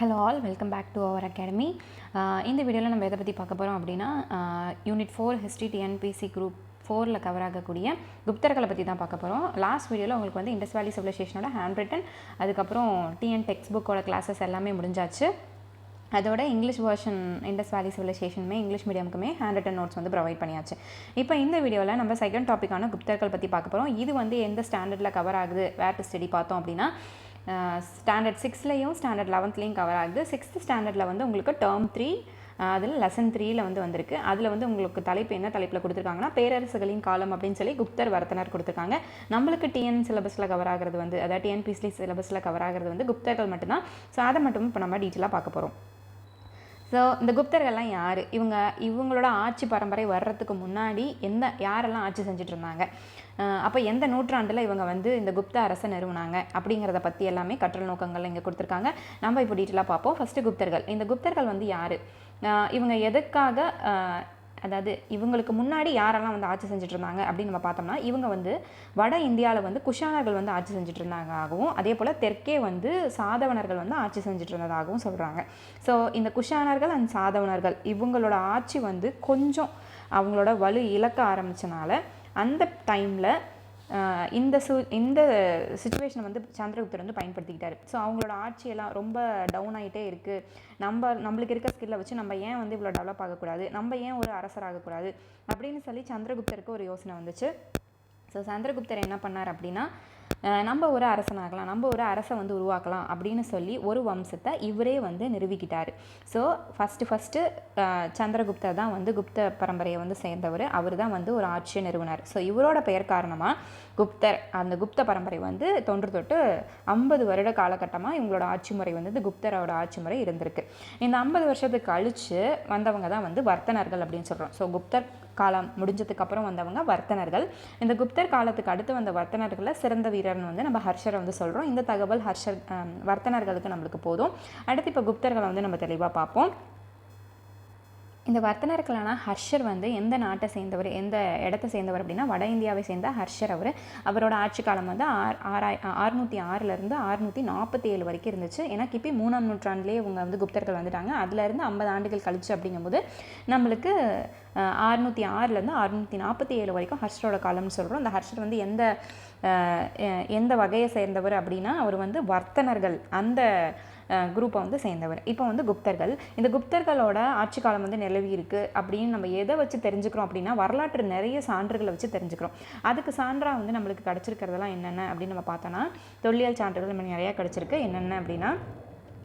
Hello all welcome back to our academy இந்த வீடியோவில் நம்ம எதை பற்றி பார்க்க போகிறோம் அப்படின்னா unit four history T N P S C group ஃபோரில் கவர் ஆகக்கூடிய குப்தர்களை பற்றி தான் பார்க்க போகிறோம் லாஸ்ட் வீடியோவில் உங்களுக்கு வந்து இண்டஸ் வேலி சிவிலைசேஷனோட ஹேண்ட் ரிட்டன் அதுக்கப்புறம் டிஎன் டெக்ஸ்ட் புக்கோட கிளாஸஸ் எல்லாமே முடிஞ்சாச்சு. அதோட இங்கிலீஷ் வேர்ஷன் இண்டஸ் வேலி சிவிலைசேஷனுமே இங்கிலீஷ் மீடியமுக்குமே ஹேண்ட் ரிட்டன் நோட்ஸ் வந்து ப்ரொவைட் பண்ணியாச்சு. இப்போ இந்த வீடியோவில் நம்ம செகண்ட் டாப்பிக்கான குப்தர்கள் பற்றி பார்க்க போகிறோம் இது வந்து எந்த ஸ்டாண்டர்டில் கவர் ஆகுது வேர் டு ஸ்டடி பார்த்தோம் அப்படின்னா ஸ்டாண்டர்ட் சிக்ஸ்லேயும் ஸ்டாண்டர்ட் லெவன்த்லேயும் கவர் ஆகுது. சிக்ஸ்த் ஸ்டாண்டர்டில் வந்து உங்களுக்கு டேர்ம் த்ரீ அதில் லெசன் த்ரீயில் வந்து வந்திருக்கு. அதில் வந்து உங்களுக்கு தலைப்பு என்ன தலைப்பில் கொடுத்துருக்காங்கன்னா பேரரசுகளின் காலம் அப்படின்னு சொல்லி குப்தர் வரத்தனர் கொடுத்துருக்காங்க. நம்மளுக்கு டிஎன் சிலபஸில் கவர் ஆகிறது வந்து அதாவது டிஎன்பிசி சிலபஸில் கவர் ஆகிறது வந்து குப்தர்கள் மட்டும்தான். ஸோ அதை மட்டும் இப்போ நம்ம டீட்டெயிலாக பார்க்க போகிறோம் ஸோ இந்த குப்தர்கள்லாம் யார்? இவங்க இவங்களோட ஆட்சி பரம்பரை வர்றதுக்கு முன்னாடி எந்த யாரெல்லாம் ஆட்சி செஞ்சுட்டு இருந்தாங்க அப்போ எந்த நூற்றாண்டில் இவங்க வந்து இந்த குப்த அரசை நிறுவனாங்க? அப்படிங்கிறத பற்றி எல்லாமே கற்றல் நோக்கங்கள் இங்கே கொடுத்துருக்காங்க. நம்ம இப்போ டீட்டெயிலாக பார்ப்போம். ஃபஸ்ட்டு குப்தர்கள். இந்த குப்தர்கள் வந்து யார்? இவங்க எதுக்காக அதாவது இவங்களுக்கு முன்னாடி யாரெல்லாம் வந்து ஆட்சி செஞ்சுட்டு இருந்தாங்க அப்படின்னு நம்ம பார்த்தோம்னா இவங்க வந்து வட இந்தியாவில் வந்து குஷானர்கள் வந்து ஆட்சி செஞ்சுட்டு இருந்தாங்காகவும் அதே போல் தெற்கே வந்து சாதவனர்கள் வந்து ஆட்சி செஞ்சுட்டு இருந்ததாகவும் சொல்கிறாங்க ஸோ இந்த குஷானர்கள் அண்ட் சாதவனர்கள் இவங்களோட ஆட்சி வந்து கொஞ்சம் அவங்களோட வலு இழக்க ஆரம்பித்தனால அந்த டைமில் இந்த சு இந்த சுச்சுவேஷனை வந்து சந்திரகுப்தர் வந்து பயன்படுத்திக்கிட்டார். ஸோ அவங்களோட ஆட்சியெல்லாம் ரொம்ப டவுன் ஆகிட்டே இருக்குது நம்ம நம்மளுக்கு இருக்க ஸ்கில்லை வச்சு நம்ம ஏன் வந்து இவ்வளோ டெவலப் ஆகக்கூடாது? நம்ம ஏன் ஒரு அரசர் ஆகக்கூடாது? அப்படின்னு சொல்லி சந்திரகுப்தருக்கு ஒரு யோசனை வந்துச்சு. ஸோ சந்திரகுப்தர் என்ன பண்ணார் அப்படின்னா நம்ம ஒரு அரசனாகலாம் நம்ம ஒரு அரசை வந்து உருவாக்கலாம் அப்படின்னு சொல்லி ஒரு வம்சத்தை இவரே வந்து நிறுவிக்கிட்டார். ஸோ ஃபஸ்ட்டு ஃபஸ்ட்டு சந்திரகுப்தர் தான் வந்து குப்த பரம்பரையை வந்து சேர்ந்தவர். அவர் தான் வந்து ஒரு ஆட்சியை நிறுவனார். ஸோ இவரோட பெயர் காரணமாக குப்தர். அந்த குப்த பரம்பரை வந்து தொன்று தொட்டு ஐம்பது வருட காலகட்டமாக இவங்களோட ஆட்சி முறை வந்து குப்தரோட ஆட்சி முறை இருந்திருக்கு. இந்த ஐம்பது வருஷத்துக்கு கழித்து வந்தவங்க தான் வந்து வர்த்தனர்கள் அப்படின்னு சொல்கிறோம் ஸோ குப்தர் காலம் முடிஞ்சதுக்கு அப்புறம் வந்தவங்க வர்த்தனர்கள். இந்த குப்தர் காலத்துக்கு அடுத்து வந்த வர்த்தனர்களில் சிறந்த வீரர்னு வந்து நம்ம ஹர்ஷரை வந்து சொல்கிறோம் இந்த தகவல் ஹர்ஷர் வர்த்தனர்களுக்கு நம்மளுக்கு போதும். அடுத்து இப்போ குப்தர்களை வந்து நம்ம தெளிவாக பார்ப்போம். இந்த வர்த்தனர்களான ஹர்ஷர் வந்து எந்த நாட்டை சேர்ந்தவர் எந்த இடத்த சேர்ந்தவர் அப்படின்னா வட இந்தியாவை சேர்ந்த ஹர்ஷர் அவர். அவரோட ஆட்சி காலம் வந்து ஆர் ஆறாய் ஆறுநூற்றி ஆறுலேருந்து ஆறுநூற்றி நாற்பத்தி ஏழு வரைக்கும் இருந்துச்சு. ஏன்னா கிபி மூணாம் நூற்றாண்டுலேயே இவங்க வந்து குப்தர்கள் வந்துட்டாங்க. அதுலேருந்து ஐம்பது ஆண்டுகள் கழிச்சு அப்படிங்கும்போது நம்மளுக்கு ஆறுநூற்றி ஆறுலேருந்து அறுநூற்றி நாற்பத்தி ஏழு வரைக்கும் ஹர்ஷரோட காலம்னு சொல்கிறோம் அந்த ஹர்ஷர் வந்து எந்த எந்த வகையை சேர்ந்தவர் அப்படின்னா அவர் வந்து வர்த்தனர்கள். அந்த குரூப்பை வந்து சேர்ந்தவர். இப்போ வந்து குப்தர்கள். இந்த குப்தர்களோட ஆட்சி காலம் வந்து நிலவி இருக்குது அப்படின்னு நம்ம எதை வச்சு தெரிஞ்சுக்கிறோம் அப்படின்னா வரலாற்று நிறைய சான்றுகளை வச்சு தெரிஞ்சுக்கிறோம். அதுக்கு சான்றாக வந்து நம்மளுக்கு கிடச்சிருக்கிறதெல்லாம் என்னென்ன அப்படின்னு நம்ம பார்த்தோன்னா தொல்லியல் சான்றுகள் நம்ம நிறையா கிடச்சிருக்கு. என்னென்ன அப்படின்னா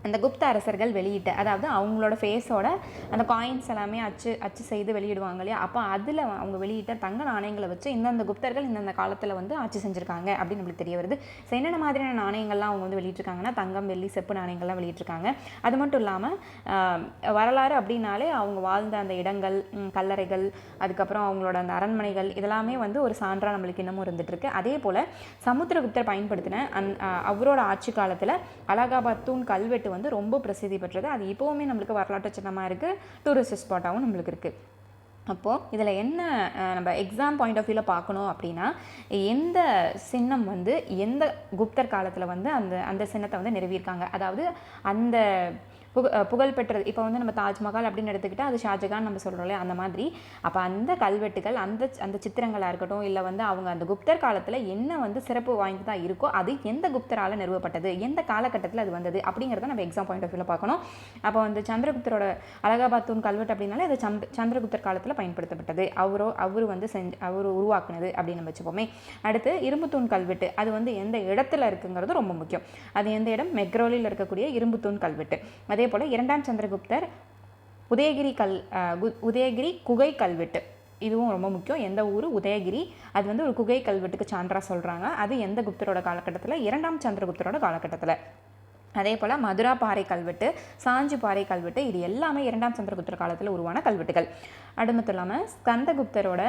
அந்த குப்த அரசர்கள் வெளியிட்ட அதாவது அவங்களோட ஃபேஸோட அந்த காயின்ஸ் எல்லாமே அச்சு அச்சு செய்து வெளியிடுவாங்க இல்லையா? அப்போ அதில் அவங்க வெளியிட்ட தங்க நாணயங்களை வச்சு இந்தந்த குப்தர்கள் இந்தந்த காலத்தில் வந்து ஆட்சி செஞ்சுருக்காங்க அப்படின்னு நம்மளுக்கு தெரிய வருது. ஸோ என்னென்ன மாதிரியான நாணயங்கள்லாம் அவங்க வந்து வெளியிட்டிருக்காங்கன்னா தங்கம் வெள்ளி செப்பு நாணயங்கள்லாம் வெளியிட்டிருக்காங்க. அது மட்டும் இல்லாமல் வரலாறு அப்படின்னாலே அவங்க வாழ்ந்த அந்த இடங்கள் கல்லறைகள் அதுக்கப்புறம் அவங்களோட அந்த அரண்மனைகள் இதெல்லாமே வந்து ஒரு சான்றாக நம்மளுக்கு இன்னமும் இருந்துகிட்ருக்கு அதே போல் சமுத்திரகுப்தர் பயன்படுத்தின அந் அவரோட ஆட்சி காலத்தில் அலகாபாத் தூண் கல்வெட்டு வந்து ரொம்ப பிரசித்தி பெற்றது. அது இப்போவுமே நம்மளுக்கு வரலாற்று சின்னமாக இருக்குது டூரிஸ்ட் ஸ்பாட்டாகவும் நம்மளுக்கு இருக்குது அப்போது இதில் என்ன நம்ம எக்ஸாம் பாயிண்ட் ஆஃப் வியூவில் பார்க்கணும் அப்படின்னா எந்த சின்னம் வந்து எந்த குப்தர் காலத்தில் வந்து அந்த அந்த சின்னத்தை வந்து நிறுவியிருக்காங்க. அதாவது அந்த புக புகழ்பெற்றது. இப்போ வந்து நம்ம தாஜ்மஹால் அப்படின்னு எடுத்துக்கிட்டால் அது ஷாஜகான் நம்ம சொல்கிறோம் இல்லையா? அந்த மாதிரி. அப்போ அந்த கல்வெட்டுகள் அந்த அந்த சித்திரங்களாக இருக்கட்டும் இல்லை வந்து அவங்க அந்த குப்தர் காலத்தில் என்ன வந்து சிறப்பு வாய்ந்து தான் இருக்கோ அது எந்த குப்தரால் நிறுவப்பட்டது எந்த காலகட்டத்தில் அது வந்தது அப்படிங்கிறத நம்ம எக்ஸாம் பாயிண்ட் ஆஃப் வியூவில் பார்க்கணும். அப்போ வந்து சந்திரகுப்தரோட அலகாபாத் தூண் கல்வெட்டு அப்படின்னாலே அது சந்த் சந்திரகுப்தர் காலத்தில் பயன்படுத்தப்பட்டது. அவரோ அவர் வந்து செஞ்சு அவர் உருவாக்குனது அப்படின்னு நம்ம வச்சுப்போமே. அடுத்து இரும்புத்தூண் கல்வெட்டு. அது வந்து எந்த இடத்துல இருக்குங்கிறது ரொம்ப முக்கியம். அது எந்த இடம்? மெக்ரோலில் இருக்கக்கூடிய இரும்புத்தூண் கல்வெட்டு. அதே அதே போல் இரண்டாம் சந்திரகுப்தர் உதயகிரி கல் உதயகிரி குகை கல்வெட்டு. இதுவும் ரொம்ப முக்கியம். எந்த ஊர்? உதயகிரி. அது வந்து ஒரு குகை கல்வெட்டுக்கு சான்றாக சொல்கிறாங்க அது எந்த குப்தரோட காலகட்டத்தில்? இரண்டாம் சந்திரகுப்தரோட காலகட்டத்தில். அதே போல் மதுரா பாறை கல்வெட்டு சாஞ்சி பாறை கல்வெட்டு இது எல்லாமே இரண்டாம் சந்திரகுப்தர் காலத்தில் உருவான கல்வெட்டுகள். அது மட்டும் இல்லாமல் ஸ்கந்தகுப்தரோட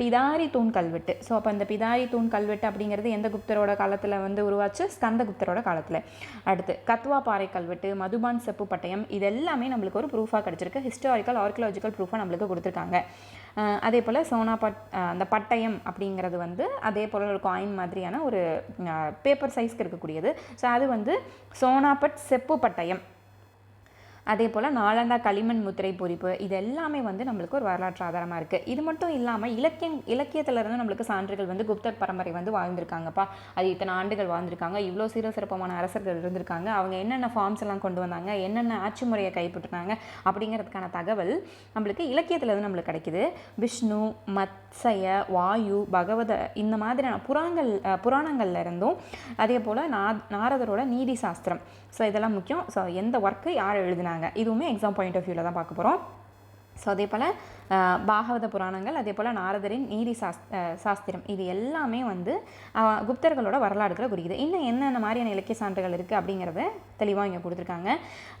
பிதாரி தூண் கல்வெட்டு. ஸோ அப்போ அந்த பிதாரி தூண் கல்வெட்டு அப்படிங்கிறது எந்த குப்தரோட காலத்தில் வந்து உருவாச்சு? ஸ்கந்த குப்தரோட காலத்தில். அடுத்து கத்வா பாறை கல்வெட்டு மதுபான் செப்பு பட்டயம் இது எல்லாமே நம்மளுக்கு ஒரு ப்ரூஃபாக கிடச்சிருக்கு. ஹிஸ்டாரிக்கல் ஆர்கியலாஜிக்கல் ப்ரூஃபாக நம்மளுக்கு கொடுத்துருக்காங்க. அதே போல் சோனா பட் அந்த பட்டயம் அப்படிங்கிறது வந்து அதே போல் ஒரு காயின் மாதிரியான ஒரு பேப்பர் சைஸ்க்கு இருக்கக்கூடியது. ஸோ அது வந்து சோனாபட் செப்பு பட்டயம். அதே போல் நாலந்தா களிமண் முத்திரை பொறிப்பு இது எல்லாமே வந்து நம்மளுக்கு ஒரு வரலாற்று ஆதாரமாக இருக்குது இது மட்டும் இல்லாமல் இலக்கியம் இலக்கியத்திலிருந்து நம்மளுக்கு சான்றுகள் வந்து குப்தர் பரம்பரை வந்து வாழ்ந்திருக்காங்கப்பா. அது இத்தனை ஆண்டுகள் வாழ்ந்திருக்காங்க இவ்வளோ சீர சிறப்பமான அரசர்கள் இருந்திருக்காங்க அவங்க என்னென்ன ஃபார்ம்ஸ் எல்லாம் கொண்டு வந்தாங்க என்னென்ன ஆட்சி முறையை கைப்பற்றினாங்க அப்படிங்கிறதுக்கான தகவல் நம்மளுக்கு இலக்கியத்திலிருந்து நம்மளுக்கு கிடைக்குது. விஷ்ணு மத்சய வாயு பகவத இந்த மாதிரியான புராணங்கள் புராணங்கள்ல இருந்தும் அதே போல் நா நாரதரோட நீதி சாஸ்திரம். ஸோ இதெல்லாம் முக்கியம். ஸோ எந்த ஒர்க்கு யார் எழுதினாங்க? இதுவுமே எக்ஸாம் பாயிண்ட் ஆஃப் வியூவில் தான் பார்க்க போகிறோம் ஸோ அதே போல் பாகவத புராணங்கள் அதே போல் நாரதரின் நீதி சாஸ் சாஸ்திரம் இது எல்லாமே வந்து குப்தர்களோட வரலாறுகளை குறிக்குது. இன்னும் என்னென்ன மாதிரியான இலக்கிய சான்றுகள் இருக்குது அப்படிங்கிறத தெளிவாக இங்கே கொடுத்துருக்காங்க.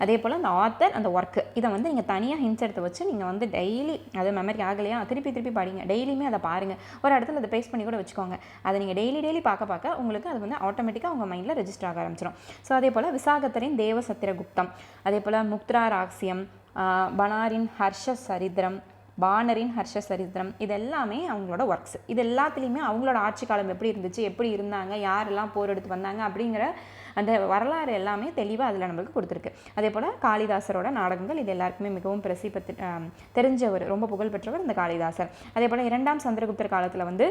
அதே போல் அந்த ஆத்தர் அந்த ஒர்க்கு இதை வந்து நீங்கள் தனியாக ஹிண்ட்ஸ் எடுத்து வச்சு நீங்கள் வந்து டெய்லி அது மெமரி ஆகலையா திருப்பி திருப்பி படிங்க. டெய்லியுமே அதை பாருங்கள் ஒரு இடத்துல அதை பேஸ்ட் பண்ணி கூட வச்சுக்கோங்க. அதை நீங்கள் டெய்லி டெய்லி பார்க்க பார்க்க உங்களுக்கு அது வந்து ஆட்டோமேட்டிக்காக உங்கள் மைண்டில் ரெஜிஸ்டர் ஆக ஆரம்பிச்சிடும் ஸோ அதே போல் விசாகத்தரின் தேவ சத்திரகுப்தம் அதே போல் முக்திரா ராக்சியம் பனாரின் ஹர்ஷ சரித்திரம் பானரின் ஹர்ஷ சரித்திரம் இது எல்லாமே அவங்களோட ஒர்க்ஸ் இது எல்லாத்துலேயுமே அவங்களோட ஆட்சி காலம் எப்படி இருந்துச்சு எப்படி இருந்தாங்க யாரெல்லாம் போர் எடுத்து வந்தாங்க அப்படிங்கிற அந்த வரலாறு எல்லாமே தெளிவாக அதில் நம்மளுக்கு கொடுத்துருக்கு. அதே போல் காளிதாசரோட நாடகங்கள் இது எல்லாருக்குமே மிகவும் பிரசித்தி தெரிஞ்சவர் ரொம்ப புகழ்பெற்றவர் இந்த காளிதாசர். அதே போல் இரண்டாம் சந்திரகுப்தர் காலத்தில் வந்து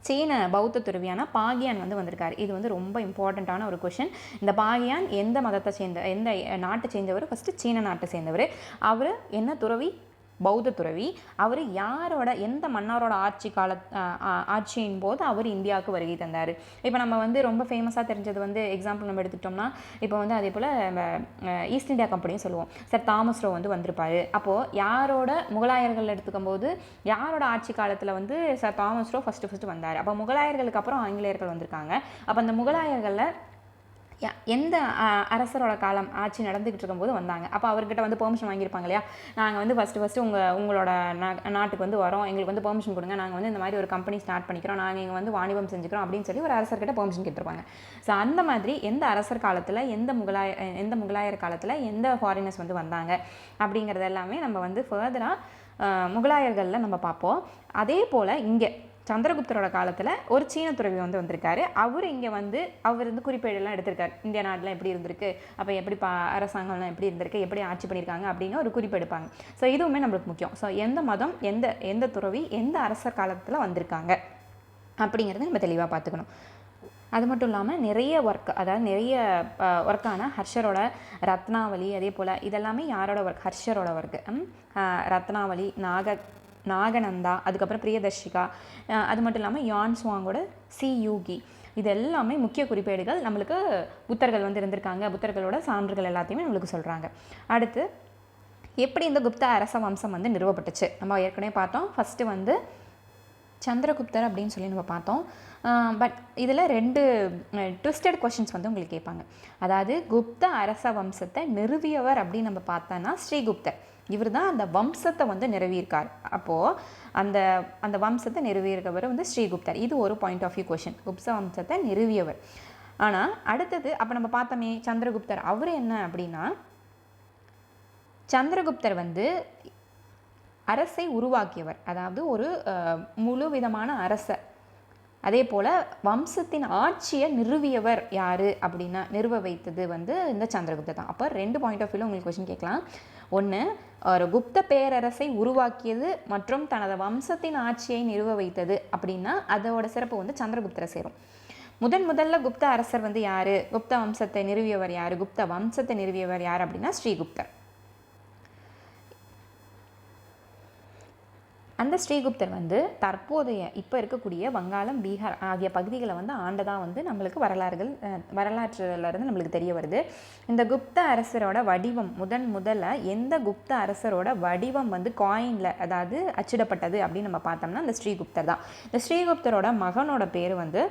சீன பௌத்த துறவியான பாகியான் வந்து வந்திருக்காரு. இது வந்து ரொம்ப இம்பார்ட்டண்ட்டான ஒரு கொஷின் இந்த பாகியான் எந்த மதத்தை சேர்ந்த எந்த நாட்டை சேர்ந்தவர்? ஃபஸ்ட்டு சீன நாட்டை சேர்ந்தவர். அவர் என்ன துறவி? பௌத்த துறவி அவர் யாரோட எந்த மன்னரோட ஆட்சி கால ஆட்சியின் போது அவர் இந்தியாவுக்கு வருகை தந்தார். இப்போ நம்ம வந்து ரொம்ப ஃபேமஸாக தெரிஞ்சது வந்து எக்ஸாம்பிள் நம்ம எடுத்துக்கிட்டோம்னா இப்போ வந்து அதே போல் நம்ம ஈஸ்ட் இந்தியா கம்பெனியும் சொல்லுவோம். சார் தாமஸ் ரோ வந்து வந்திருப்பார். அப்போது யாரோட முகலாயர்கள் எடுத்துக்கும் போது யாரோட ஆட்சி காலத்தில் வந்து sir Thomas Roe first first வந்தார். அப்போ முகலாயர்களுக்கு அப்புறம் ஆங்கிலேயர்கள் வந்திருக்காங்க. அப்போ அந்த முகலாயர்களில் எந்த அரசரோட காலம் ஆட்சி நடந்துக்கிட்டு இருக்கும்போது வந்தாங்க. அப்போ அவர்கிட்ட வந்து பெர்மிஷன் வாங்கியிருப்பாங்க இல்லையா? நாங்கள் வந்து ஃபஸ்ட்டு ஃபஸ்ட்டு உங்கள் உங்களோட நா- நாட்டுக்கு வந்து வரோம். எங்களுக்கு வந்து பெர்மிஷன் கொடுங்க. நாங்கள் வந்து இந்த மாதிரி ஒரு கம்பெனி ஸ்டார்ட் பண்ணிக்கிறோம். நாங்கள் இங்கே வந்து வாணிபம் செஞ்சுக்கிறோம் அப்படின்னு சொல்லி ஒரு அரசர்கிட்ட பெர்மிஷன் கேட்டிருப்பாங்க. ஸோ அந்த மாதிரி எந்த அரசர் காலத்தில் எந்த முகலாய எந்த முகலாயர் காலத்தில் எந்த ஃபாரினர்ஸ் வந்து வந்தாங்க? அப்படிங்கிறது எல்லாமே நம்ம வந்து ஃபர்தராக முகலாயர்களில் நம்ம பார்ப்போம். அதே போல் இங்கே சந்திரகுப்தரோட காலத்தில் ஒரு சீன துறவி வந்து வந்திருக்காரு. அவர் இங்கே வந்து அவர் வந்து குறிப்பேடெல்லாம் எடுத்திருக்காரு. இந்திய நாட்டில் எப்படி இருந்திருக்கு? அப்போ எப்படி பா அரசாங்கம்லாம் எப்படி இருந்திருக்கு? எப்படி ஆட்சி பண்ணியிருக்காங்க? அப்படின்னு ஒரு குறிப்பு எடுப்பாங்க. ஸோ இதுவுமே நம்மளுக்கு முக்கியம். ஸோ எந்த மதம் எந்த எந்த துறவி எந்த அரசர் காலத்தில் வந்திருக்காங்க? அப்படிங்கிறத நம்ம தெளிவாக பார்த்துக்கணும். அது மட்டும் இல்லாமல் நிறைய ஒர்க் அதாவது நிறைய ஒர்க்கான ஹர்ஷரோட ரத்னாவளி அதே போல் இதெல்லாமே யாரோட ஒர்க் ஹர்ஷரோட ஒர்க்கு ரத்னாவளி நாக நாகநந்தா அதுக்கப்புறம் பிரியதர்ஷிகா அது மட்டும் இல்லாமல் யான் சுவாங்கோட சி யூகி இது எல்லாமே முக்கிய குறிப்பேடுகள். நம்மளுக்கு புத்தர்கள் வந்து இருந்திருக்காங்க. புத்தர்களோட சான்றுகள் எல்லாத்தையுமே நம்மளுக்கு சொல்கிறாங்க அடுத்து எப்படி இந்த குப்த அரச வம்சம் வந்து நிறுவப்பட்டுச்சு? நம்ம ஏற்கனவே பார்த்தோம். ஃபஸ்ட்டு வந்து சந்திரகுப்தர் அப்படின்னு சொல்லி நம்ம பார்த்தோம். பட் இதில் ரெண்டு ட்விஸ்டட் கொஷின்ஸ் வந்து உங்களுக்கு கேட்பாங்க. அதாவது குப்த அரச வம்சத்தை நிறுவியவர் அப்படின்னு நம்ம பார்த்தோன்னா ஸ்ரீகுப்தர். இவர் தான் அந்த வம்சத்தை வந்து நிறுவியிருக்கார். அப்போது அந்த அந்த வம்சத்தை நிறுவியிருக்கவர் வந்து ஸ்ரீகுப்தர். இது ஒரு point of view question Gupta வம்சத்தை நிறுவியவர். ஆனால் அடுத்தது அப்போ நம்ம பார்த்தோமே சந்திரகுப்தர். அவர் என்ன அப்படின்னா சந்திரகுப்தர் வந்து அரசை உருவாக்கியவர். அதாவது ஒரு முழு விதமான அரசை அதே போல் வம்சத்தின் ஆட்சியை நிறுவியவர் யார் அப்படின்னா நிறுவ வைத்தது வந்து இந்த சந்திரகுப்தர் தான். அப்போ ரெண்டு பாயிண்ட் ஆஃப் வியூவில் உங்களுக்கு கொஷின் கேட்கலாம். ஒன்று ஒரு குப்த பேரரசை உருவாக்கியது மற்றும் தனது வம்சத்தின் ஆட்சியை நிறுவ வைத்தது அப்படின்னா அதோட சிறப்பு வந்து சந்திரகுப்தரை சேரும். முதன் முதல்ல குப்த அரசர் வந்து யார்? குப்த வம்சத்தை நிறுவியவர் யார்? குப்த வம்சத்தை நிறுவியவர் யார் அப்படின்னா ஸ்ரீகுப்தர். அந்த ஸ்ரீகுப்தர் வந்து தற்போதைய இப்போ இருக்கக்கூடிய வங்காளம் பீகார் ஆகிய பகுதிகளை வந்து ஆண்டதாக வந்து நம்மளுக்கு வரலாறுகள் வரலாற்றுலேருந்து வரலாற்றுல இருந்து நம்மளுக்கு தெரிய வருது. இந்த குப்த அரசரோட வடிவம் முதன் முதல்ல எந்த குப்த அரசரோட வடிவம் வந்து காயினில் அதாவது அச்சிடப்பட்டது அப்படின்னு நம்ம பார்த்தோம்னா அந்த ஸ்ரீகுப்தர் தான். இந்த ஸ்ரீகுப்தரோட மகனோட பேர் வந்து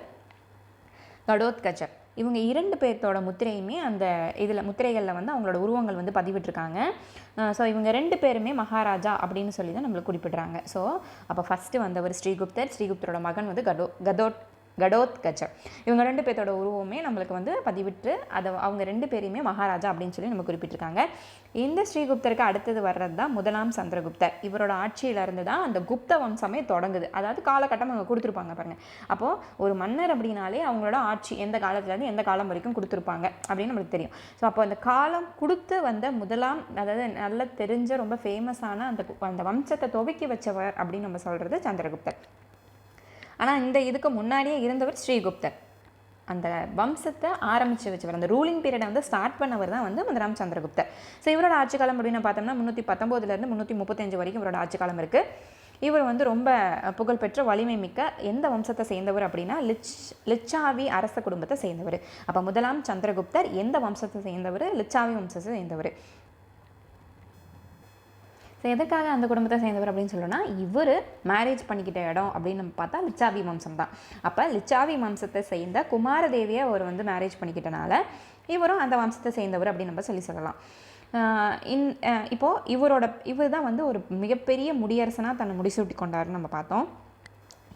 கடோத்கஜர். இவங்க இரண்டு பேர்த்தோட முத்திரையுமே அந்த இதில் முத்திரைகளில் வந்து அவங்களோட உருவங்கள் வந்து பதிவிட்டிருக்காங்க. ஸோ இவங்க ரெண்டு பேருமே மகாராஜா அப்படின்னு சொல்லி தான் நம்மளுக்கு குறிப்பிடுறாங்க. ஸோ அப்போ ஃபஸ்ட்டு வந்தவர் ஸ்ரீகுப்தர். ஸ்ரீகுப்தரோட மகன் வந்து கடோ கதோட் கடோத்கச்சர் இவங்க ரெண்டு பேர்த்தோட உருவமே நம்மளுக்கு வந்து பதிவிட்டு அதை அவங்க ரெண்டு பேரையுமே மகாராஜா அப்படின்னு சொல்லி நம்ம குறிப்பிட்டிருக்காங்க. இந்த ஸ்ரீகுப்தருக்கு அடுத்தது வர்றது தான் முதலாம் சந்திரகுப்தர். இவரோட ஆட்சியிலிருந்து தான் அந்த குப்த வம்சமே தொடங்குது. அதாவது காலகட்டம் அவங்க கொடுத்துருப்பாங்க பாருங்கள் அப்போது ஒரு மன்னர் அப்படின்னாலே அவங்களோட ஆட்சி எந்த காலத்துலேருந்து எந்த காலம் வரைக்கும் கொடுத்துருப்பாங்க அப்படின்னு நம்மளுக்கு தெரியும். ஸோ அப்போ அந்த காலம் கொடுத்து வந்த முதலாம் அதாவது நல்ல தெரிஞ்ச ரொம்ப ஃபேமஸான அந்த அந்த வம்சத்தை துவக்கி வச்சவர் அப்படின்னு நம்ம சொல்கிறது சந்திரகுப்தர். ஆனால் இந்த இதுக்கு முன்னாடியே இருந்தவர் ஸ்ரீகுப்தர். அந்த வம்சத்தை ஆரம்பித்து வச்சவர் அந்த ரூலிங் பீரியடை வந்து ஸ்டார்ட் பண்ணவர் தான் வந்து முதலாம் சந்திரகுப்தர். ஸோ இவரோட ஆட்சி காலம் அப்படின்னு பார்த்தோம்னா முந்நூற்றி பத்தொம்போதுலேருந்து முந்நூற்றி முப்பத்தஞ்சு வரைக்கும் இவரோட ஆட்சி காலம் இருக்குது இவர் வந்து ரொம்ப புகழ்பெற்ற வலிமை மிக்க எந்த வம்சத்தை சேர்ந்தவர் அப்படின்னா லிச் லிச்சாவி அரச குடும்பத்தை சேர்ந்தவர். அப்போ முதலாம் சந்திரகுப்தர் எந்த வம்சத்தை சேர்ந்தவர்? லிச்சாவி வம்சத்தை சேர்ந்தவர். ஸோ எதுக்காக அந்த குடும்பத்தை சேர்ந்தவர் அப்படின்னு சொல்லணும்னா இவர் மேரேஜ் பண்ணிக்கிட்ட இடம் அப்படின்னு நம்ம பார்த்தா லிச்சாவி வம்சம் தான். அப்போ லிச்சாவி வம்சத்தை சேர்ந்த குமாரதேவியை அவர் வந்து மேரேஜ் பண்ணிக்கிட்டனால இவரும் அந்த வம்சத்தை சேர்ந்தவர் அப்படின்னு நம்ம சொல்லி சொல்லலாம். இன் இப்போது இவரோட இவர் தான் வந்து ஒரு மிகப்பெரிய முடியரசனாக தன்னை முடிசூட்டி கொண்டாருன்னு நம்ம பார்த்தோம்.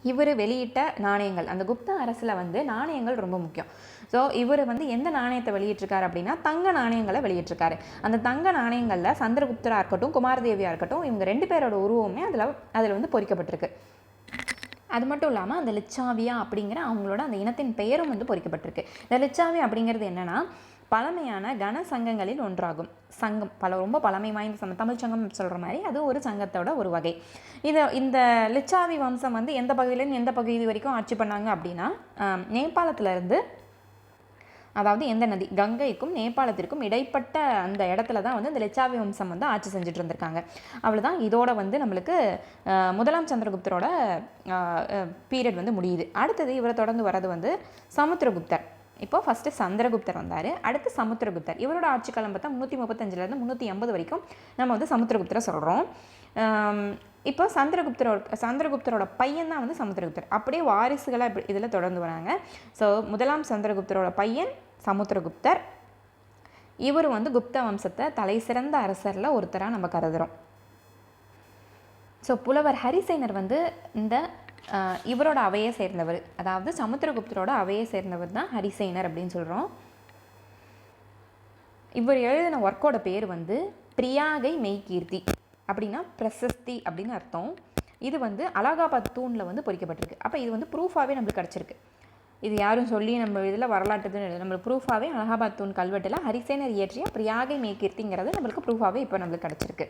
இவர் வெளியிட்ட நாணயங்கள் அந்த குப்த அரசில் வந்து நாணயங்கள் ரொம்ப முக்கியம். ஸோ இவர் வந்து எந்த நாணயத்தை வெளியிட்டிருக்காரு அப்படின்னா தங்க நாணயங்களை வெளியிட்டிருக்காரு. அந்த தங்க நாணயங்களில் சந்திரகுப்தராக இருக்கட்டும் குமாரதேவியாக இருக்கட்டும் இவங்க ரெண்டு பேரோட உருவமே அதில் அதில் வந்து பொறிக்கப்பட்டிருக்கு. அது மட்டும் இல்லாமல் அந்த லிச்சாவியா அப்படிங்கிற அவங்களோட அந்த இனத்தின் பெயரும் வந்து பொறிக்கப்பட்டிருக்கு. இந்த லிச்சாவி அப்படிங்கிறது என்னென்னா பழமையான கன சங்கங்களில் ஒன்றாகும். சங்கம் பல ரொம்ப பழமை வாய்ந்த சங்கம் தமிழ் சங்கம் சொல்கிற மாதிரி அது ஒரு சங்கத்தோட ஒரு வகை. இது இந்த லிச்சாவி வம்சம் வந்து எந்த பகுதியிலேருந்து எந்த பகுதி வரைக்கும் ஆட்சி பண்ணாங்க அப்படின்னா நேபாளத்துலேருந்து இருந்து அதாவது எந்த நதி கங்கைக்கும் நேபாளத்திற்கும் இடைப்பட்ட அந்த இடத்துல தான் வந்து இந்த லிச்சாவி வம்சம் வந்து ஆட்சி செஞ்சுட்டு இருந்திருக்காங்க. அவ்வளோதான் இதோட வந்து நம்மளுக்கு முதலாம் சந்திரகுப்தரோட பீரியட் வந்து முடியுது. அடுத்தது இவரை தொடர்ந்து வர்றது வந்து சமுத்திரகுப்தர். இப்போ ஃபஸ்ட்டு சந்திரகுப்தர் வந்தார். அடுத்து சமுத்திரகுப்தர். இவரோட ஆட்சி காலம் பார்த்தா முந்நூற்றி முப்பத்தஞ்சிலேருந்து முந்நூற்றி எண்பது வரைக்கும் நம்ம வந்து சமுத்திரகுப்தரை சொல்கிறோம் இப்போ சந்திரகுப்தரோட சந்திரகுப்தரோட பையன் தான் வந்து சமுத்திரகுப்தர். அப்படியே வாரிசுகளாக இப்படி இதில் தொடர்ந்து வராங்க. ஸோ முதலாம் சந்திரகுப்தரோட பையன் சமுத்திரகுப்தர். இவர் வந்து குப்த வம்சத்தை தலை சிறந்த அரசரில் ஒருத்தராக நம்ம கருதுகிறோம் ஸோ புலவர் ஹரிசேனர் வந்து இந்த இவரோட அவையை சேர்ந்தவர். அதாவது சமுத்திரகுப்தரோட அவையை சேர்ந்தவர் தான் ஹரிசேனர் அப்படின்னு சொல்கிறோம் இவர் எழுதின ஒர்க்கோட பேர் வந்து பிரியாகை மெய்கீர்த்தி. அப்படின்னா பிரசஸ்தி அப்படின்னு அர்த்தம். இது வந்து அலகாபாத் தூணில் வந்து பொறிக்கப்பட்டிருக்கு. அப்போ இது வந்து ப்ரூஃபாகவே நம்மளுக்கு கிடச்சிருக்கு. இது யாரும் சொல்லி நம்ம இதில் வரலாற்றுதுன்னு நம்மளுக்கு ப்ரூஃபாகவே அலகாபாத் தூண் கல்வெட்டில் ஹரிசேனர் இயற்றிய பிரியாகை மெய்கீர்த்திங்கிறது நம்மளுக்கு ப்ரூஃபாகவே இப்போ நம்மளுக்கு கிடச்சிருக்கு.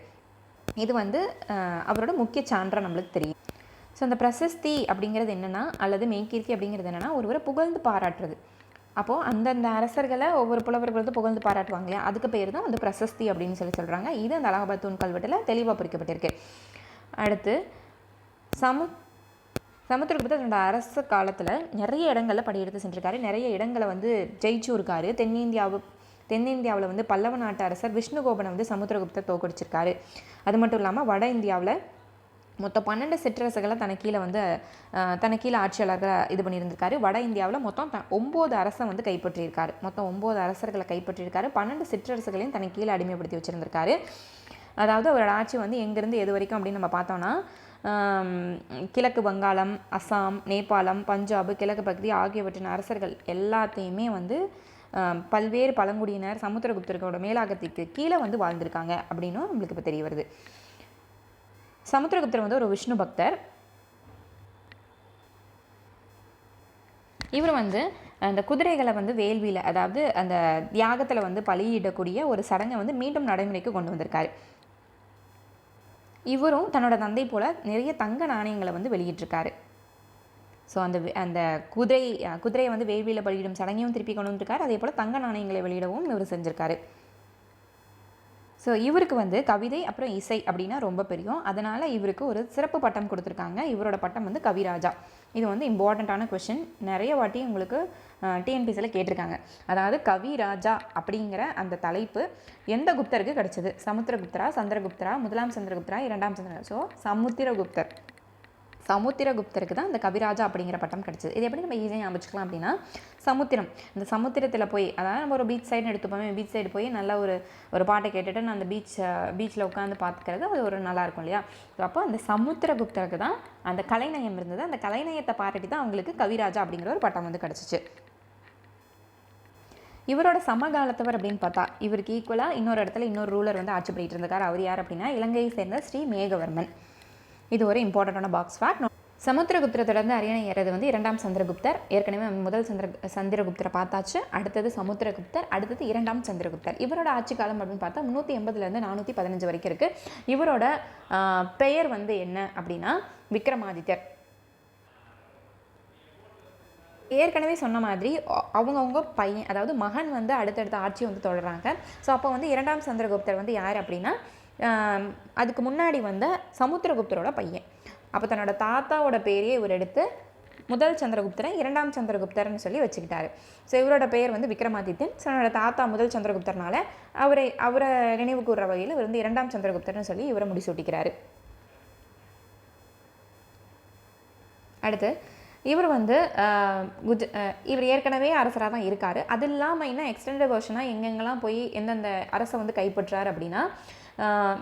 இது வந்து அவரோட முக்கிய சான்றாக நம்மளுக்கு தெரியும். ஸோ அந்த பிரசஸ்தி அப்படிங்கிறது என்னென்னா அல்லது மேக்கீர்த்தி அப்படிங்கிறது என்னென்னா ஒருவரை புகழ்ந்து பாராட்டுறது. அப்போது அந்தந்த அரசர்களை ஒவ்வொரு புலவர்கள் வந்து புகழ்ந்து பாராட்டுவாங்க இல்லையா? அதுக்கு பேர் தான் வந்து பிரசஸ்தி அப்படின்னு சொல்லி சொல்கிறாங்க இது அந்த அலகாபாத் தூண் கல்வெட்டில் தெளிவாக பொறிக்கப்பட்டிருக்கு. அடுத்து சமு சமுத்திரகுப்தர் தன்னோட அரச காலத்தில் நிறைய இடங்களில் படியெடுத்து சென்றிருக்காரு. நிறைய இடங்களை வந்து ஜெயிச்சும் இருக்காரு. தென்னிந்தியாவு தென்னிந்தியாவில் வந்து பல்லவ நாட்டு அரசர் விஷ்ணுகோபனை வந்து சமுத்திரகுப்தர் தோக்கடிச்சிருக்காரு அது மட்டும் இல்லாமல் வட இந்தியாவில் மொத்தம் பன்னெண்டு சிற்றரசுகளை தனக்கு கீழே வந்து அஹ், தனக்கு கீழே இது பண்ணியிருந்திருக்காரு. வட இந்தியாவில் மொத்தம் த ஒம்பது அரசை வந்து கைப்பற்றியிருக்காரு. மொத்தம் ஒம்பது அரசர்களை கைப்பற்றியிருக்காரு. பன்னெண்டு சிற்றரசுகளையும் தனக்கு கீழே அடிமைப்படுத்தி வச்சுருந்திருக்காரு. அதாவது அவரோட ஆட்சி வந்து எங்கேருந்து எது வரைக்கும் அப்படின்னு நம்ம பார்த்தோம்னா கிழக்கு வங்காளம் அஸ்ஸாம் நேபாளம் பஞ்சாப் கிழக்கு பகுதி ஆகியவற்றின் அரசர்கள் எல்லாத்தையுமே வந்து பல்வேறு பழங்குடியினர் சமுத்திரகுப்தர்களோட மேலாகத்திற்கு கீழே வந்து வாழ்ந்திருக்காங்க அப்படின்னும் நம்மளுக்கு இப்போ தெரிய வருது. சமுத்திரகுப்தர் வந்து ஒரு விஷ்ணு பக்தர். இவர் வந்து அந்த குதிரைகளை வந்து வேள்வியில் அதாவது அந்த தியாகத்தில் வந்து பலியிடக்கூடிய ஒரு சடங்கை வந்து மீண்டும் நடைமுறைக்கு கொண்டு வந்திருக்காரு. இவரும் தன்னோட தந்தை போல நிறைய தங்க நாணயங்களை வந்து வெளியிட்டிருக்காரு. ஸோ அந்த வே- அந்த குதிரை குதிரையை வந்து வேள்வியில் பலியிடும் சடங்கையும் திருப்பி கொண்டு வந்திருக்காரு. அதே போல் தங்க நாணயங்களை வெளியிடவும் இவர் செஞ்சுருக்காரு. ஸோ இவருக்கு வந்து கவிதை அப்புறம் இசை அப்படின்னா ரொம்ப பெரியும். அதனால் இவருக்கு ஒரு சிறப்பு பட்டம் கொடுத்துருக்காங்க. இவரோட பட்டம் வந்து கவிராஜா. இது வந்து இம்பார்ட்டண்ட்டான கொஷின் நிறைய வாட்டி உங்களுக்கு டிஎன்பிசியில் கேட்டிருக்காங்க. அதாவது கவிராஜா அப்படிங்கிற அந்த தலைப்பு எந்த குப்தருக்கு கிடச்சிது? சமுத்திரகுப்தரா சந்திரகுப்தரா முதலாம் சந்திரகுப்தரா இரண்டாம் சந்திர ஸோ சமுத்திரகுப்தர். சமுத்திரகுப்தருக்கு தான் இந்த கவிராஜா அப்படிங்கிற பட்டம் கிடச்சிது. இது எப்படி நம்ம ஈஸியாக ஞாபகம் அப்படின்னா சமுத்திரம். இந்த சமுத்திரத்தில் போய் அதாவது நம்ம ஒரு பீச் சைடு எடுத்துப்போமே பீச் சைடு போய் நல்ல ஒரு ஒரு பாட்டை கேட்டுட்டு நான் அந்த பீச் பீச்சில் உட்காந்து பார்த்துக்கிறது அது ஒரு நல்லாயிருக்கும் இல்லையா? அப்போ அந்த சமுத்திரகுப்தருக்கு தான் அந்த கலைநயம் இருந்தது. அந்த கலைநயத்தை பாராட்டி தான் அவங்களுக்கு கவிராஜா அப்படிங்கிற ஒரு பட்டம் வந்து கிடச்சிச்சு. இவரோட சமகாலத்தவர் அப்படின்னு பார்த்தா இவருக்கு ஈக்குவலாக இன்னொரு இடத்துல இன்னொரு ரூலர் வந்து ஆட்சி பண்ணிட்டு இருந்திருக்காரு. அவர் யார் அப்படின்னா இலங்கையை சேர்ந்த ஸ்ரீ மேகவர்மன். இது ஒரு இம்பார்ட்டண்ட்டான பாக்ஸ் ஃபேக்ட் சமுத்திரகுப்தரை தொடர்ந்து அரியணை ஏறது வந்து இரண்டாம் சந்திரகுப்தர். ஏற்கனவே முதல் சந்திர சந்திரகுப்தரை பார்த்தாச்சு. அடுத்தது சமுத்திரகுப்தர் அடுத்தது இரண்டாம் சந்திரகுப்தர். இவரோட ஆட்சி காலம் அப்படின்னு பார்த்தா முந்நூற்றி எண்பதுலேருந்து நானூற்றி பதினஞ்சு வரைக்கும் இருக்குது இவரோட பெயர் வந்து என்ன அப்படின்னா விக்ரமாதித்யர். ஏற்கனவே சொன்ன மாதிரி அவங்கவுங்க பையன் அதாவது மகன் வந்து அடுத்தடுத்த ஆட்சி வந்து தொடர்றாங்க. ஸோ அப்போ வந்து இரண்டாம் சந்திரகுப்தர் வந்து யார் அப்படின்னா அதுக்கு முன்னாடி வந்த சமுத்திரகுப்தரோட பையன். அப்போ தன்னோட தாத்தாவோட பேரையே இவர் எடுத்து முதல் சந்திரகுப்தரை இரண்டாம் சந்திரகுப்தர்னு சொல்லி வச்சுக்கிட்டாரு. ஸோ இவரோட பெயர் வந்து விக்ரமாதித்யன் ஸோ என்னோட தாத்தா முதல் சந்திரகுப்தர்னால அவரை அவரை நினைவு கூறுற வகையில் இவர் வந்து இரண்டாம் சந்திரகுப்தர்னு சொல்லி இவரை முடிசூட்டிக்கிறாரு. அடுத்து இவர் வந்து குஜ இவர் ஏற்கனவே அரசராக தான் இருக்கார். அது இல்லாமல் என்ன எக்ஸ்டெண்டட் வேர்ஷனாக எங்கெங்கெல்லாம் போய் எந்தெந்த அரசை வந்து கைப்பற்றார் அப்படின்னா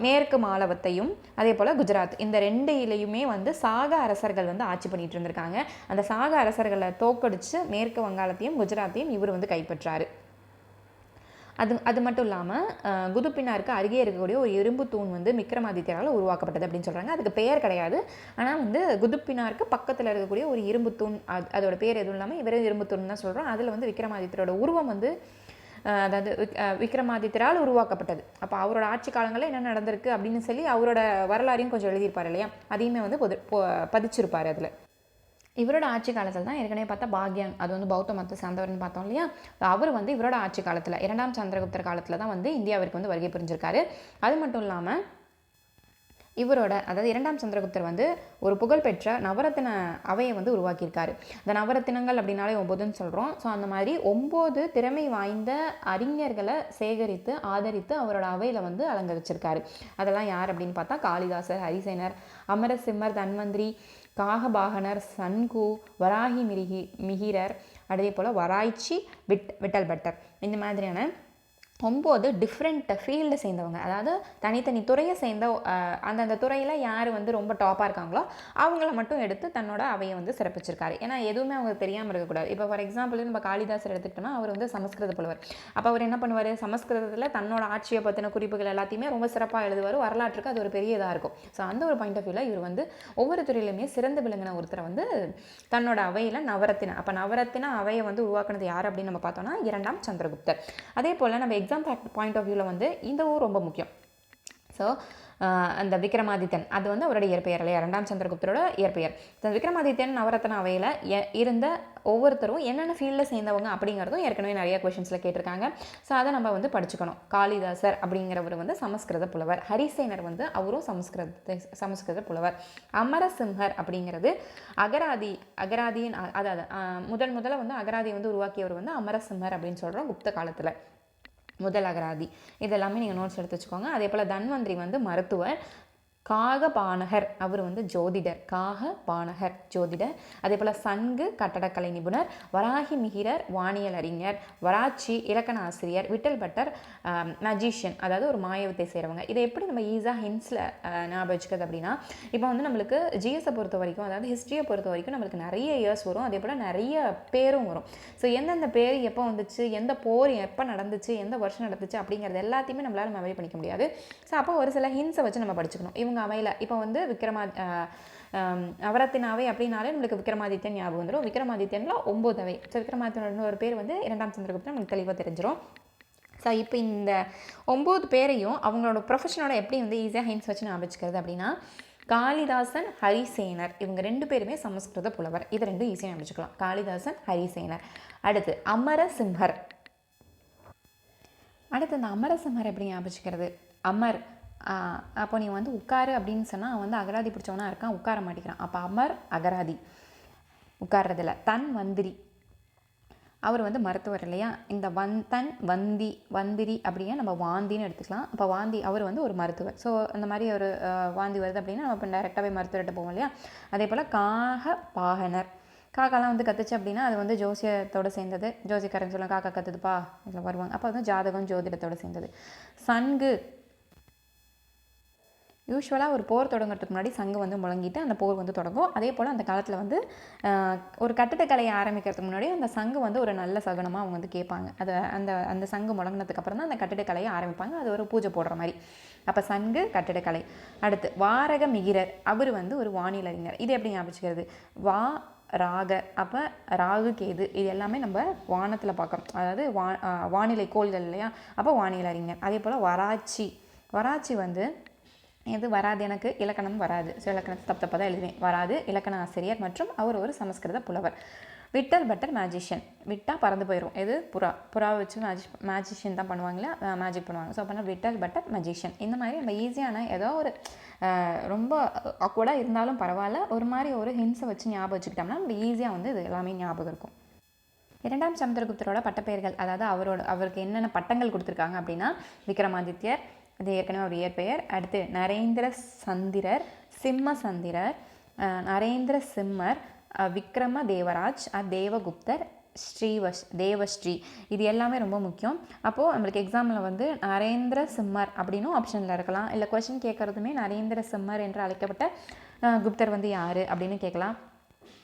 மேற்கு மாலவத்தையும் அதே போல் குஜராத். இந்த ரெண்டு இலையுமே வந்து சாக அரசர்கள் வந்து ஆட்சி பண்ணிட்டு இருந்திருக்காங்க. அந்த சாக அரசர்களை தோக்கடிச்சு மேற்கு வங்காளத்தையும் குஜராத்தையும் இவர் வந்து கைப்பற்றாரு. அது அது மட்டும் இல்லாமல் குதுப்பினாருக்கு அருகே இருக்கக்கூடிய ஒரு இரும்பு தூண் வந்து விக்ரமாதித்யரால் உருவாக்கப்பட்டது அப்படின்னு சொல்கிறாங்க அதுக்கு பெயர் கிடையாது. ஆனால் வந்து குதுப்பினாருக்கு பக்கத்தில் இருக்கக்கூடிய ஒரு இரும்பு தூண் அது அதோட பேர் எதுவும் இல்லாமல் இவரே இரும்பு தூண் தான் சொல்கிறோம் அதில் வந்து விக்ரமாதித்யரோட உருவம் வந்து அதாவது விக்- விக்ரமாதித்யரால் உருவாக்கப்பட்டது. அப்போ அவரோட ஆட்சி காலங்களில் என்ன நடந்திருக்கு அப்படின்னு சொல்லி அவரோட வரலாறையும் கொஞ்சம் எழுதியிருப்பார் இல்லையா? அதையுமே வந்து பொது பதிச்சிருப்பார் அதில். இவரோட ஆட்சி காலத்தில் தான் ஏற்கனவே பார்த்தா பாக்யான் அது வந்து பௌத்த மதத்தை சார்ந்தவர்னு பார்த்தோம் இல்லையா? அவர் வந்து இவரோட ஆட்சி காலத்தில் இரண்டாம் சந்திரகுப்தர் காலத்தில் தான் வந்து இந்தியாவிற்கு வந்து வருகை புரிஞ்சிருக்காரு. அது மட்டும் இல்லாமல் இவரோட அதாவது இரண்டாம் சந்திரகுப்தர் வந்து ஒரு புகழ்பெற்ற நவரத்தின அவையை வந்து உருவாக்கியிருக்காரு. இந்த நவரத்தினங்கள் அப்படின்னாலே ஒம்பதுன்னு சொல்கிறோம் ஸோ அந்த மாதிரி ஒம்பது திறமை வாய்ந்த அறிஞர்களை சேகரித்து ஆதரித்து அவரோட அவையில் வந்து அலங்கரிச்சிருக்காரு. அதெல்லாம் யார் அப்படின்னு பார்த்தா காளிதாசர் ஹரிசேனர் அமரசிம்மர் தன்வந்திரி காகபாகனர் சன்கு வராகி மிருகி மிகிரர் அதே போல் வராய்ச்சி விட் விட்டல் பட்டர் இந்த மாதிரியான ஒம்பது டிஃப்ரெண்ட் ஃபீல்டை சேர்ந்தவங்க. அதாவது தனித்தனி துறையை சேர்ந்த அந்தந்த துறையில் யார் வந்து ரொம்ப டாப்பாக இருக்காங்களோ அவங்கள மட்டும் எடுத்து தன்னோட அவையை வந்து சிறப்பிச்சிருக்காரு. ஏன்னா எதுவுமே அவங்க தெரியாமல் இருக்கக்கூடாது. இப்போ ஃபார் எக்ஸாம்பிள் நம்ம காளிதாசர் எடுத்துக்கிட்டோம்னா அவர் வந்து சமஸ்கிருத புலவர். அப்போ அவர் என்ன பண்ணுவார்? சமஸ்கிருதத்தில் தன்னோட ஆட்சியை பற்றின குறிப்புகள் எல்லாத்தையுமே ரொம்ப சிறப்பாக எழுதுவார். வரலாற்றுக்கு அது ஒரு பெரிய இதாக இருக்கும். ஸோ அந்த ஒரு பாயிண்ட் ஆஃப் வியூவில் இவர் வந்து ஒவ்வொரு துறையிலுமே சிறந்து விளங்கின ஒருத்தரை வந்து தன்னோட அவையில் நவரத்தின அப்போ நவரத்தின அவையை வந்து உருவாக்குனது யார் அப்படின்னு நம்ம பார்த்தோம்னா இரண்டாம் சந்திரகுப்தர். அதே போல் நம்ம எக்ஸாம் பாயிண்ட் ஆஃப் வியூவில் வந்து இந்த ஊர் ரொம்ப முக்கியம். ஸோ அந்த விக்ரமாதித்தன் அது வந்து அவருடைய இயற்பெயர் இல்லையா? ரெண்டாம் சந்திரகுப்தரோட இயற்பெயர். இந்த விக்ரமாதித்யன் நவரத்ன அவையில் எ- இருந்த ஒவ்வொருத்தரும் என்னென்ன ஃபீல்டில் சேர்ந்தவங்க அப்படிங்கிறதும் ஏற்கனவே நிறைய கொஷின்ஸில் கேட்டிருக்காங்க. ஸோ அதை நம்ம வந்து படிச்சுக்கணும். காளிதாசர் அப்படிங்கிறவர் வந்து சமஸ்கிருத புலவர். ஹரிசேனர் வந்து அவரும் சமஸ்கிருத சமஸ்கிருத புலவர். அமரசிம்ஹர் அப்படிங்கிறது அகராதி அகராதியின் அதாவது முதல் முதன் முதல்ல வந்து அகராதியை வந்து உருவாக்கியவர் வந்து அமரசிம்ஹர் அப்படின்னு சொல்கிறோம் குப்த காலத்தில். முதல் அகராதி. இதெல்லாமே நீங்கள் நோட்ஸ் எடுத்து வச்சுக்கோங்க. அதே போல் தன்வந்திரி வந்து மருத்துவர். காக பானகர். அவர் வந்து ஜோதிடர். காக பானகர் ஜோதிடர். அதே போல் சங்கு கட்டடக்கலை நிபுணர் வராகி மிகிரர் வானியல் அறிஞர் வராட்சி இலக்கண ஆசிரியர் விட்டல் பட்டர் மஜிஷியன் அதாவது ஒரு மாயவத்தை செய்கிறவங்க இதை எப்படி நம்ம ஈஸியாக ஹின்ஸில் ஞாபகம் வச்சுக்கிறது அப்படின்னா இப்போ வந்து நம்மளுக்கு ஜிஎஸை பொறுத்த வரைக்கும் அதாவது ஹிஸ்ட்ரியை பொறுத்த வரைக்கும் நம்மளுக்கு நிறைய இயர்ஸ் வரும். அதே போல் நிறைய பேரும் வரும். ஸோ எந்தெந்த பேர் எப்போ வந்துச்சு எந்த போர் எப்போ நடந்துச்சு எந்த வருஷம் நடந்துச்சு அப்படிங்கிறது எல்லாத்தையுமே நம்மளால் மெமரி பண்ணிக்க முடியாது. ஸோ அப்போ ஒரு சில ஹின்ஸை வச்சு நம்ம படிச்சுக்கணும். இவங்க அமையல. இப்போ வந்து விக்ரமா அவரத்தினாவை அப்படின்னாலே நம்மளுக்கு விக்ரமாதித்யன் ஞாபகம் வந்துடும் விக்ரமாதித்யனில் ஒம்பது ஸோ விக்ரமாதித்யனோட ஒரு பேர் வந்து இரண்டாம் சந்திரகுப்தன். நம்மளுக்கு தெளிவாக தெரிஞ்சிடும் ஸோ இப்போ இந்த ஒம்பது பேரையும் அவங்களோட ப்ரொஃபஷனோட எப்படி வந்து ஈஸியாக ஹின்ஸ் வச்சு நான் வச்சுக்கிறது அப்படின்னா காளிதாசன் ஹரிசேனர். இவங்க ரெண்டு பேருமே சமஸ்கிருத புலவர். இது ரெண்டும் ஈஸியாக நினச்சிக்கலாம் காளிதாசன் ஹரிசேனர். அடுத்து அமரசிம்ஹர் அடுத்து இந்த அமரசிம்ஹர் எப்படி ஞாபகிக்கிறது அமர். அப்போ நீ வந்து உட்காரு அப்படின்னு சொன்னால் அவன் வந்து அகராதி பிடிச்சவனா இருக்கான் உட்கார மாட்டேங்கிறான். அப்போ அமர் அகராதி. உட்கார்றதில்ல. தன் வந்திரி. அவர் வந்து மருத்துவர் இல்லையா? இந்த வந் தன் வந்தி வந்திரி அப்படியே நம்ம வாந்தின்னு எடுத்துக்கலாம். அப்போ வாந்தி அவர் வந்து ஒரு மருத்துவர். ஸோ அந்த மாதிரி ஒரு வாந்தி வருது அப்படின்னா நம்ம இப்போ டேரெக்டாகவே மருத்துவர்கிட்ட போவோம் இல்லையா? அதே போல் காக பாகனர். காக்காலாம் வந்து கத்துச்சு அப்படின்னா அது வந்து ஜோசியத்தோடு சேர்ந்தது. ஜோசியக்காரன் சொல்லுவாங்க காக்கா கத்துதுப்பா இதில் வருவாங்க. அப்போ வந்து ஜாதகம் ஜோதிடத்தோடு சேர்ந்தது. சன்கு யூஸ்வலாக ஒரு போர் தொடங்குறதுக்கு முன்னாடி சங்கு வந்து முழங்கிட்டு அந்த போர் வந்து தொடங்கும். அதே போல் அந்த காலத்தில் வந்து ஒரு கட்டிடக்கலையை ஆரம்பிக்கிறதுக்கு முன்னாடி அந்த சங்கு வந்து ஒரு நல்ல சகுனமாக அவங்க வந்து கேட்பாங்க. அதை அந்த அந்த சங்கு முழங்கினதுக்கு அப்புறம் தான் அந்த கட்டிடக்கலையை ஆரம்பிப்பாங்க. அது ஒரு பூஜை போடுற மாதிரி. அப்போ சங்கு கட்டிடக்கலை அடுத்து வாரக மிகிரர். அவர் வந்து ஒரு வானிலறிஞர் இது எப்படி ஞாபகிச்சுக்கிறது? வா ராக. அப்போ ராகு கேது. இது எல்லாமே நம்ம வானத்தில் பார்க்குறோம். அதாவது வா வானிலை கோள்கள் இல்லையா? அப்போ வானிலை அறிஞர். அதே போல் வராச்சி. வராச்சி வந்து இது வராது எனக்கு இலக்கணம் வராது. ஸோ இலக்கணத்தை தப்பு தப்பாக தான் எழுதுவேன். வராது இலக்கண ஆசிரியர் மற்றும் அவர் ஒரு சமஸ்கிருத புலவர். விட்டல் பட்டர் மேஜிஷியன் விட்டால் பறந்து போயிடும் எது? புறா. புறாவை வச்சு மேஜிக் மேஜிஷியன் தான் பண்ணுவாங்களா மேஜிக் பண்ணுவாங்க. ஸோ அப்படின்னா விட்டல் பட்டர் மேஜிஷியன் இந்த மாதிரி நம்ம ஈஸியான ஏதோ ஒரு ரொம்ப அக்வர்டாக இருந்தாலும் பரவாயில்ல. ஒரு மாதிரி ஒரு ஹின்ஸை வச்சு ஞாபகம் வச்சுக்கிட்டோம்னா நம்ம ஈஸியாக வந்து இது எல்லாமே ஞாபகம் இருக்கும். இரண்டாம் சமுத்திரகுப்தரோட பட்டப்பெயர்கள் அதாவது அவரோட அவருக்கு என்னென்ன பட்டங்கள் கொடுத்துருக்காங்க அப்படின்னா விக்ரமாதித்யர் இது ஏற்கனவே ஒரு இயற்பெயர். அடுத்து நரேந்திர சந்திரர் சிம்ம சந்திரர் நரேந்திர சிம்மர் விக்ரம தேவராஜ் அ தேவகுப்தர் ஸ்ரீவஷ் தேவஸ்ரீ. இது எல்லாமே ரொம்ப முக்கியம். அப்போது நம்மளுக்கு எக்ஸாமில் வந்து நரேந்திர சிம்மர் அப்படின்னும் ஆப்ஷனில் இருக்கலாம். இல்லை கொஷின் கேட்குறதுமே நரேந்திர சிம்மர் என்று அழைக்கப்பட்ட குப்தர் வந்து யார் அப்படின்னு கேட்கலாம்.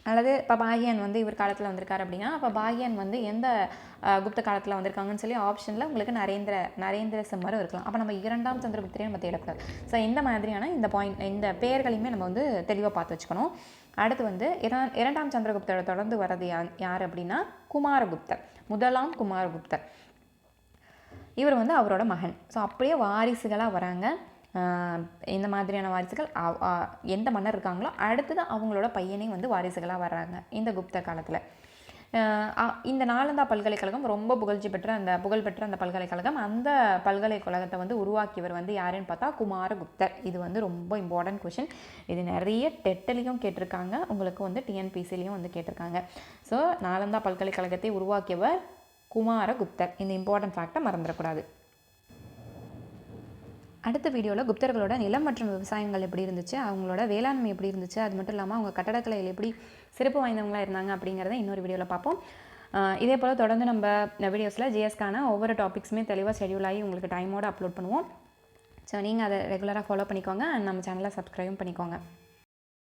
அல்லது இப்போ பாகியன் வந்து இவர் காலத்தில் வந்திருக்காரு அப்படின்னா அப்போ பாகியன் வந்து எந்த குப்த காலத்தில் வந்திருக்காங்கன்னு சொல்லி ஆப்ஷனில் உங்களுக்கு நரேந்திர நரேந்திர சிம்மரும் இருக்கலாம். அப்போ நம்ம இரண்டாம் சந்திரகுப்தரையும் நம்ம தேடக்கூடாது. ஸோ இந்த மாதிரியான இந்த பாயிண்ட் இந்த பெயர்களையுமே நம்ம வந்து தெளிவாக பார்த்து வச்சுக்கணும். அடுத்து வந்து இர- இரண்டாம் சந்திரகுப்தரை தொடர்ந்து வர்றது யா யார் அப்படின்னா குமாரகுப்தர். முதலாம் குமாரகுப்தர். இவர் வந்து அவரோட மகன். ஸோ அப்படியே வாரிசுகளாக வராங்க. இந்த மாதிரியான வாரிசுகள் எந்த மன்னர் இருக்காங்களோ அடுத்தது அவங்களோட பையனே வந்து வாரிசுகளாக வர்றாங்க இந்த குப்த காலத்தில். இந்த நாலந்தா பல்கலைக்கழகம் ரொம்ப புகழ்ச்சி பெற்ற அந்த புகழ்பெற்ற அந்த பல்கலைக்கழகம். அந்த பல்கலைக்கழகத்தை வந்து உருவாக்கியவர் வந்து யாருன்னு பார்த்தா குமாரகுப்தர். இது வந்து ரொம்ப இம்பார்ட்டன்ட் கொஷின் இது நிறைய டெட்டிலையும் கேட்டிருக்காங்க. உங்களுக்கு வந்து டிஎன்பிசிலையும் வந்து கேட்டிருக்காங்க. ஸோ நாலந்தா பல்கலைக்கழகத்தை உருவாக்கியவர் குமாரகுப்தர். இந்த இம்பார்ட்டன்ட் ஃபேக்டை மறந்துடக்கூடாது. அடுத்த வீடியோவில் குப்தர்களோட நிலம் மற்றும் விவசாயங்கள் எப்படி இருந்துச்சு அவங்களோட வேளாண்மை எப்படி இருந்துச்சு அது மட்டும் இல்லாமல் அவங்க கட்டடக்கலையில் எப்படி சிறப்பு வாய்ந்தவங்களாக இருந்தாங்க அப்படிங்கிறத இன்னொரு வீடியோவில் பார்ப்போம். இதே போல் தொடர்ந்து நம்ம வீடியோஸில் ஜிஎஸ்க்கான ஒவ்வொரு டாபிக்ஸுமே தெளிவாக ஷெடியூல் ஆகி உங்களுக்கு டைமோட அப்லோட் பண்ணுவோம். ஸோ நீங்கள் அதை ரெகுலராக ஃபாலோ பண்ணிக்கோங்க அண்ட் நம்ம சேனலை சப்ஸ்கிரைபும் பண்ணிக்கோங்க.